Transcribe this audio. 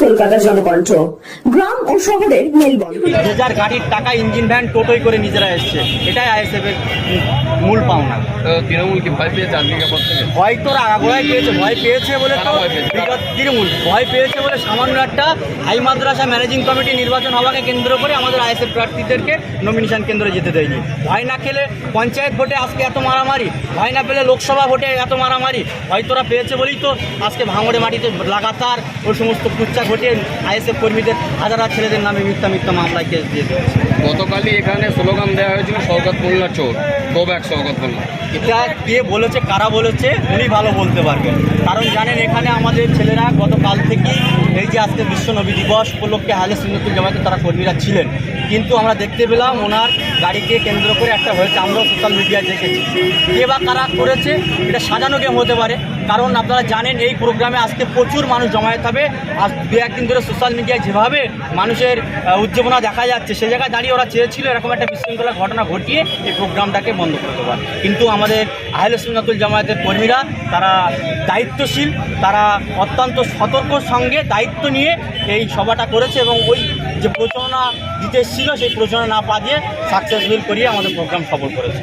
কলকাতা জনকণ্ঠ। গ্রাম ও শহরের মেলবন্ধন। যে যার গাড়ির টাকা ইঞ্জিন ভ্যান টোটোই করে নিজেরা এসছে এটাই আইএসএফ এর মূল পাওনা। তৃণমূল কি ভয় পেয়েছে আজকে ভয় তো আগাগোড়াই পেয়েছে ভয় পেয়েছে বলে তো কারা ভয় পেয়েছে? তৃণমূল ভয় পেয়েছে বলে সামান্য একটা হাই মাদ্রাসা ম্যানেজিং কমিটি নির্বাচন হওয়াকে কেন্দ্র করে আমাদের আইএসএফ প্রার্থীদেরকে নমিনেশন কেন্দ্রে যেতে দেয়নি। ভয় না খেলে পঞ্চায়েত ভোটে আজকে এত মারামারি ভয় না পেলে লোকসভা ভোটে এত মারামারি ভয় তোরা পেয়েছে বলেই তো আজকে ভাঙড়ে মাটিতে লাগাতার ওই সমস্ত কুচ্চা ঘটে আইএসএফ কর্মীদের হাজার হাজার ছেলেদের নামে মিথ্যা মিথ্যা মামলায় কেস দিয়ে দিয়েছে। গতকালই এখানে স্লোগান দেওয়া হয়েছিল সৌগত মোল্লা চোর। Go back Molla. এটা কে বলেছে কারা বলেছে উনি ভালো বলতে পারবেন। কারণ জানেন এখানে আমাদের ছেলেরা গতকাল থেকেই এই যে আজকে বিশ্ব নবী দিবস উপলক্ষে হালে সিন্নতুল জামাতে তারা কর্মীরা ছিলেন। কিন্তু আমরা দেখতে পেলাম ওনার গাড়িকে কেন্দ্র করে একটা হয়েছে, আমরাও সোশ্যাল মিডিয়ায় দেখেছি। কে বা কারা করেছে, এটা সাজানো গেম হতে পারে। কারণ আপনারা জানেন, এই প্রোগ্রামে আজকে প্রচুর মানুষ জমায়েত হবে। আজ দু একদিন ধরে সোশ্যাল মিডিয়ায় যেভাবে মানুষের উদ্দীপনা দেখা যাচ্ছে সে জায়গায় দাঁড়িয়ে ওরা চেয়েছিল এরকম একটা বিশৃঙ্খলা ঘটনা ঘটিয়ে এই প্রোগ্রামটাকে বন্ধ করতে পারে কিন্তু আমাদের আহলে সুন্নাতুল জামায়াতের কর্মীরা, তারা দায়িত্বশীল, তারা অত্যন্ত সতর্ক সঙ্গে দায়িত্ব নিয়ে এই সভাটা করেছে এবং ওই যে প্রচারণা দিতে ছিল সেই প্রচারণা না পা দিয়ে সাকসেসফুল করিয়ে আমাদের প্রোগ্রাম সফল করেছে।